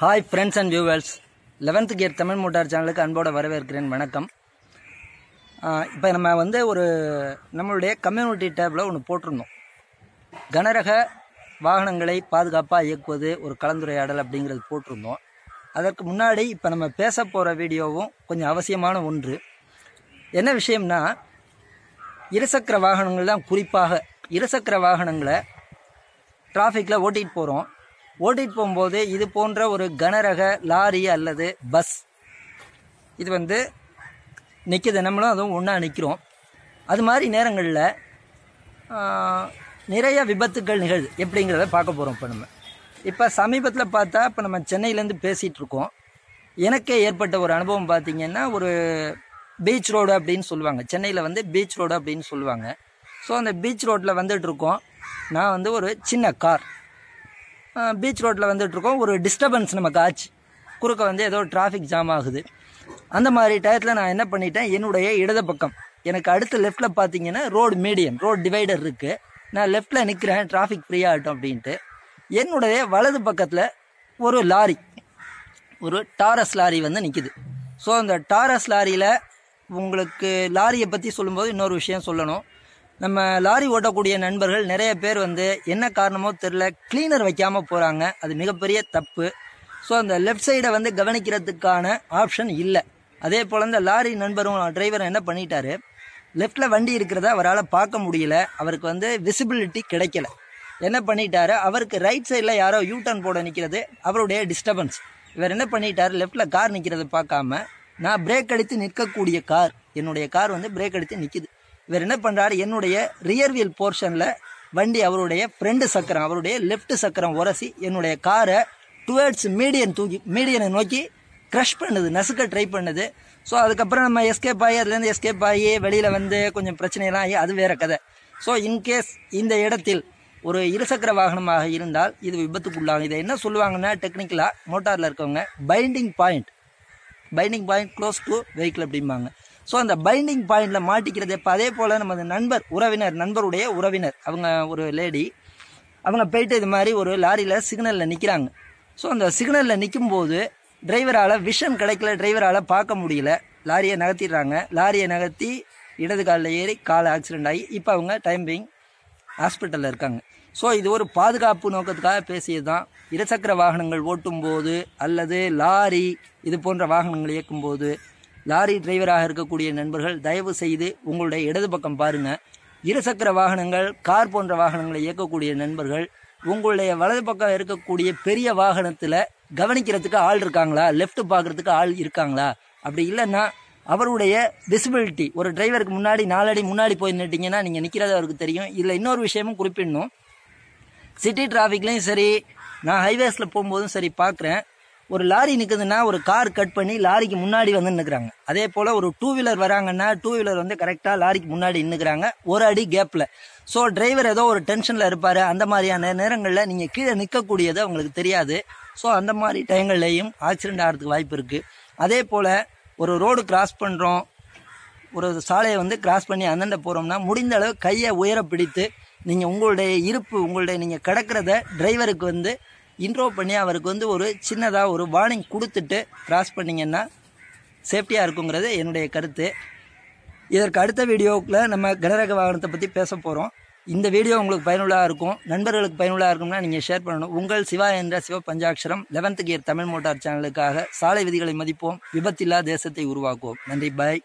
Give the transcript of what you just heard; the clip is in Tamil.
Hi friends and viewers eleventh gear Tamil motor சேனலுக்கு அன்போடு வரவேற்கிறேன். வணக்கம். இப்போ நம்ம வந்து ஒரு நம்மளுடைய கம்யூனிட்டி டேப்பில் ஒன்று போட்டிருந்தோம். கனரக வாகனங்களை பாதுகாப்பாக இயக்குவது ஒரு கலந்துரையாடல் அப்படிங்கிறது போட்டிருந்தோம். அதற்கு முன்னாடி இப்போ நம்ம பேச போகிற வீடியோவும் கொஞ்சம் அவசியமான ஒன்று. என்ன விஷயம்னா இருசக்கர வாகனங்கள் தான் குறிப்பாக இருசக்கர வாகனங்களை டிராஃபிக்கில் ஓட்டிகிட்டு போகிறோம் ஓட்டிகிட்டு போகும்போது இது போன்ற ஒரு கனரக லாரி அல்லது பஸ். இது வந்து நிற்கிது நம்மளும் அதுவும் ஒன்றா நிற்கிறோம் அது மாதிரி நேரங்களில் நிறைய விபத்துக்கள் நிகழுது. எப்படிங்கிறத பார்க்க போகிறோம் இப்போ நம்ம. இப்போ சமீபத்தில் பார்த்தா இப்போ நம்ம சென்னையிலேருந்து பேசிகிட்டு இருக்கோம். எனக்கே ஏற்பட்ட ஒரு அனுபவம் பார்த்திங்கன்னா ஒரு பீச் ரோடு அப்படின்னு சொல்லுவாங்க. சென்னையில் வந்து பீச் ரோடு அப்படின்னு சொல்லுவாங்க. ஸோ அந்த பீச் ரோட்டில் வந்துட்டு இருக்கோம். நான் வந்து ஒரு சின்ன கார். பீச் ரோட்டில் வந்துட்டுருக்கோம். ஒரு டிஸ்டர்பன்ஸ் நமக்கு ஆச்சு குறுக்க வந்து ஏதோ டிராஃபிக் ஜாம் ஆகுது. அந்த மாதிரி டயத்தில் நான் என்ன பண்ணிட்டேன்? என்னுடைய இடது பக்கம். எனக்கு அடுத்த லெஃப்ட்டில் பார்த்தீங்கன்னா ரோடு மீடியன் ரோடு டிவைடர் இருக்குது நான் லெஃப்ட்டில் நிற்கிறேன் டிராஃபிக் ஃப்ரீயாகட்டும் அப்படின்ட்டு. என்னுடைய வலது பக்கத்தில் ஒரு லாரி ஒரு டாரஸ் லாரி வந்து நிற்கிது ஸோ அந்த டாரஸ் லாரியில் உங்களுக்கு லாரியை பற்றி சொல்லும்போது இன்னொரு விஷயம் சொல்லணும். நம்ம லாரி ஓட்டக்கூடிய நண்பர்கள் நிறைய பேர் வந்து என்ன காரணமோ தெரில க்ளீனர் வைக்காமல் போகிறாங்க அது மிகப்பெரிய தப்பு. ஸோ அந்த லெஃப்ட் சைடை வந்து கவனிக்கிறதுக்கான ஆப்ஷன் இல்லை. அதே போல் இந்த லாரி நண்பரும் டிரைவர் என்ன பண்ணிட்டாரு? லெஃப்டில் வண்டி இருக்கிறத அவரால் பார்க்க முடியல. அவருக்கு வந்து விசிபிலிட்டி கிடைக்கல. என்ன பண்ணிட்டாரு? அவருக்கு ரைட் சைடில் யாரோ யூ டர்ன் போட நிற்கிறது அவருடைய டிஸ்டர்பன்ஸ் இவர் என்ன பண்ணிட்டாரு? லெஃப்டில் கார் நிற்கிறத பார்க்காம நான் பிரேக் அடித்து நிற்கக்கூடிய கார் என்னுடைய கார் வந்து பிரேக் அடித்து நிற்கிது இவர் என்ன பண்ணுறாரு என்னுடைய ரியர்வியல் போர்ஷனில் வண்டி அவருடைய ஃப்ரண்ட் சக்கரம் அவருடைய லெஃப்ட் சக்கரம் உரசி என்னுடைய காரை டுவேர்ட்ஸ் மீடியன் தூக்கி மீடியனை நோக்கி க்ரஷ் பண்ணுது நசுக்க ட்ரை பண்ணுது. ஸோ அதுக்கப்புறம் நம்ம எஸ்கேப் ஆகி அதுலேருந்து எஸ்கேப் ஆகி வெளியில் வந்து கொஞ்சம் பிரச்சனையெல்லாம் ஆகி அது வேற கதை. ஸோ இன்கேஸ் இந்த இடத்தில் ஒரு இருசக்கர வாகனமாக இருந்தால் இது விபத்துக்குள்ளாகும். இதை என்ன சொல்லுவாங்கன்னா டெக்னிக்கலாக மோட்டாரில் இருக்கவங்க binding point binding point close to vehicle அப்படிம்பாங்க. ஸோ அந்த பைண்டிங் பாயிண்டில் மாட்டிக்கிறது இப்போ அதே போல் நமது நண்பர் உறவினர் நண்பருடைய உறவினர் அவங்க ஒரு லேடி அவங்க போயிட்டு இது மாதிரி ஒரு லாரியில் சிக்னலில் நிற்கிறாங்க ஸோ அந்த சிக்னலில் நிற்கும்போது டிரைவரால் விஷன் கிடைக்கல டிரைவரால் பார்க்க முடியல. லாரியை நகர்த்திடுறாங்க. லாரியை நகர்த்தி இடது காலில் ஏறி கால் ஆக்சிடென்ட் ஆகி இப்போ அவங்க டைம்பிங் ஹாஸ்பிட்டலில் இருக்காங்க. ஸோ இது ஒரு பாதுகாப்பு நோக்கத்துக்காக பேசியது தான் இருசக்கர வாகனங்கள் ஓட்டும்போது அல்லது லாரி இது போன்ற வாகனங்கள் இயக்கும்போது லாரி டிரைவராக இருக்கக்கூடிய நண்பர்கள் தயவு செய்து உங்களுடைய இடது பக்கம் பாருங்கள் இருசக்கர வாகனங்கள் கார் போன்ற வாகனங்களை இயக்கக்கூடிய நண்பர்கள் உங்களுடைய வலது பக்கம் இருக்கக்கூடிய பெரிய வாகனத்தில் கவனிக்கிறதுக்கு ஆள் இருக்காங்களா? லெஃப்ட் பார்க்குறதுக்கு ஆள் இருக்காங்களா? அப்படி இல்லைன்னா அவருடைய விசிபிலிட்டி ஒரு டிரைவருக்கு முன்னாடி நாலடி முன்னாடி போய் நின்றுட்டிங்கன்னா நீங்கள் நிற்கிறது அவருக்கு தெரியும். இதில் இன்னொரு விஷயமும் குறிப்பிடணும். சிட்டி டிராஃபிக்லேயும் சரி நான் ஹைவேஸில் போகும்போதும் சரி பார்க்குறேன். ஒரு லாரி நிற்குதுன்னா ஒரு கார் கட் பண்ணி லாரிக்கு முன்னாடி வந்து நிற்கிறாங்க அதே போல் ஒரு டூ வீலர் வராங்கன்னா டூ வீலர் வந்து கரெக்டாக லாரிக்கு முன்னாடி நின்றுக்கிறாங்க ஒரு அடி கேப்பில் ஸோ டிரைவர் ஏதோ ஒரு டென்ஷனில் இருப்பார். அந்த மாதிரியான நேரங்களில் நீங்கள் கீழே நிற்கக்கூடியது அவங்களுக்கு தெரியாது. ஸோ அந்த மாதிரி டைங்கள்லேயும் ஆக்சிடென்ட் ஆகிறதுக்கு வாய்ப்பு இருக்குது அதே போல் ஒரு ரோடு கிராஸ் பண்ணுறோம் ஒரு சாலையை வந்து கிராஸ் பண்ணி அந்தண்ட போகிறோம்னா முடிந்த அளவு கையை உயர பிடித்து நீங்கள் உங்களுடைய இருப்பு உங்களுடைய நீங்கள் கிடக்கிறத டிரைவருக்கு வந்து இன்ட்ரோ பண்ணி அவருக்கு வந்து ஒரு சின்னதாக ஒரு வார்னிங் கொடுத்துட்டு கிராஸ் பண்ணிங்கன்னா சேஃப்டியாக இருக்குங்கிறது என்னுடைய கருத்து. இதற்கு அடுத்த வீடியோவில் நம்ம கனரக வாகனத்தை பற்றி பேச போகிறோம் இந்த வீடியோ உங்களுக்கு பயனுள்ளாக இருக்கும். நண்பர்களுக்கு பயனுள்ளாக இருக்கும்னா நீங்கள் ஷேர் பண்ணணும். உங்கள் சிவா என்ற Siva Panchatcharam eleventh gear Tamil motor சேனலுக்காக சாலை விதிகளை மதிப்போம். விபத்தில்லா தேசத்தை உருவாக்குவோம். நன்றி. பாய்